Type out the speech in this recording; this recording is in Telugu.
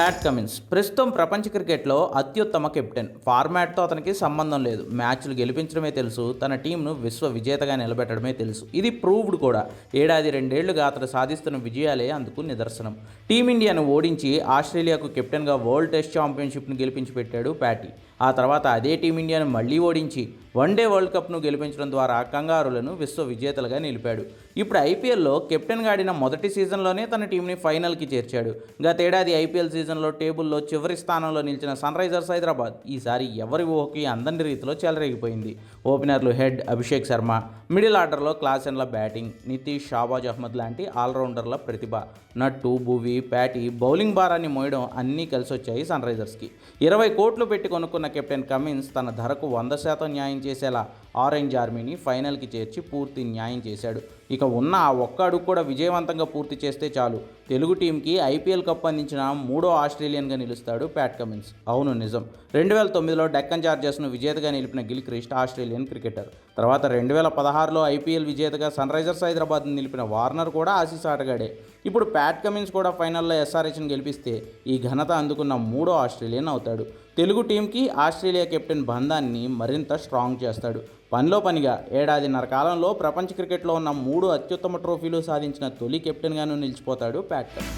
ప్యాట్ కమిన్స్ ప్రస్తుతం ప్రపంచ క్రికెట్లో అత్యుత్తమ కెప్టెన్. ఫార్మాట్తో అతనికి సంబంధం లేదు. మ్యాచ్లు గెలిపించడమే తెలుసు. తన టీంను విశ్వ విజేతగా నిలబెట్టడమే తెలుసు. ఇది ప్రూవ్డ్ కూడా. ఏడాది రెండేళ్ళుగా అతను సాధిస్తున్న విజయాలే అందుకు నిదర్శనం. టీమిండియాను ఓడించి ఆస్ట్రేలియాకు కెప్టెన్గా వరల్డ్ టెస్ట్ ఛాంపియన్షిప్ను గెలిపించి పెట్టాడు ప్యాటీ. ఆ తర్వాత అదే టీమిండియాను మళ్ళీ ఓడించి వన్డే వరల్డ్ కప్ను గెలిపించడం ద్వారా కంగారులను విశ్వ విజేతలుగా నిలిపాడు. ఇప్పుడు ఐపీఎల్లో కెప్టెన్గా ఆడిన మొదటి సీజన్లోనే తన టీంని ఫైనల్కి చేర్చాడు. గతేడాది ఐపీఎల్ సీజన్లో టేబుల్లో చివరి స్థానంలో నిలిచిన సన్ రైజర్స్ హైదరాబాద్ ఈసారి ఎవరి ఊహకి అందని రీతిలో చెలరేగిపోయింది. ఓపెనర్లు హెడ్ అభిషేక్ శర్మ మిడిల్ ఆర్డర్లో క్లాసెన్ల బ్యాటింగ్ నితీష్ షాబాజ్ అహ్మద్ లాంటి ఆల్రౌండర్ల ప్రతిభ నట్టు భువి ప్యాటీ బౌలింగ్ భారాన్ని మోయడం అన్నీ కలిసి వచ్చాయి సన్ రైజర్స్కి. ఇరవై కోట్లు పెట్టి కొనుక్కున్న కెప్టెన్ కమిన్స్ తన ధరకు వంద శాతం న్యాయం చేసేలా ఆరెంజ్ ఆర్మీని ఫైనల్కి చేర్చి పూర్తి న్యాయం చేశాడు. ఇక ఉన్న ఆ ఒక్క అడుగు కూడా విజయవంతంగా పూర్తి చేస్తే చాలు. తెలుగు టీంకి ఐపీఎల్ కప్ అందించిన మూడో ఆస్ట్రేలియన్గా నిలుస్తాడు ప్యాట్ కమిన్స్. అవును నిజం. రెండు వేల తొమ్మిదిలో డెక్కన్ చార్జర్స్ను విజేతగా నిలిపిన గిల్ క్రిస్ట్ ఆస్ట్రేలియన్ క్రికెటర్. తర్వాత రెండు వేల పదహారులో ఐపీఎల్ విజేతగా సన్ రైజర్స్ హైదరాబాద్ నిలిపిన వార్నర్ కూడా ఆసీస్ ఆటగాడే. ఇప్పుడు ప్యాట్ కమిన్స్ కూడా ఫైనల్లో ఎస్ఆర్హెచ్ను గెలిపిస్తే ఈ ఘనత అందుకున్న మూడో ఆస్ట్రేలియన్ అవుతాడు. తెలుగు టీంకి ఆస్ట్రేలియా కెప్టెన్ బంధాన్ని మరింత స్ట్రాంగ్ చేస్తాడు పనిలో పనిగా ఏడాదిన్నర కాలంలో ప్రపంచ క్రికెట్లో ఉన్న మూడు అత్యుత్తమ ట్రోఫీలు సాధించిన తొలి కెప్టెన్గాను నిలిచిపోతాడు ప్యాట్కమ్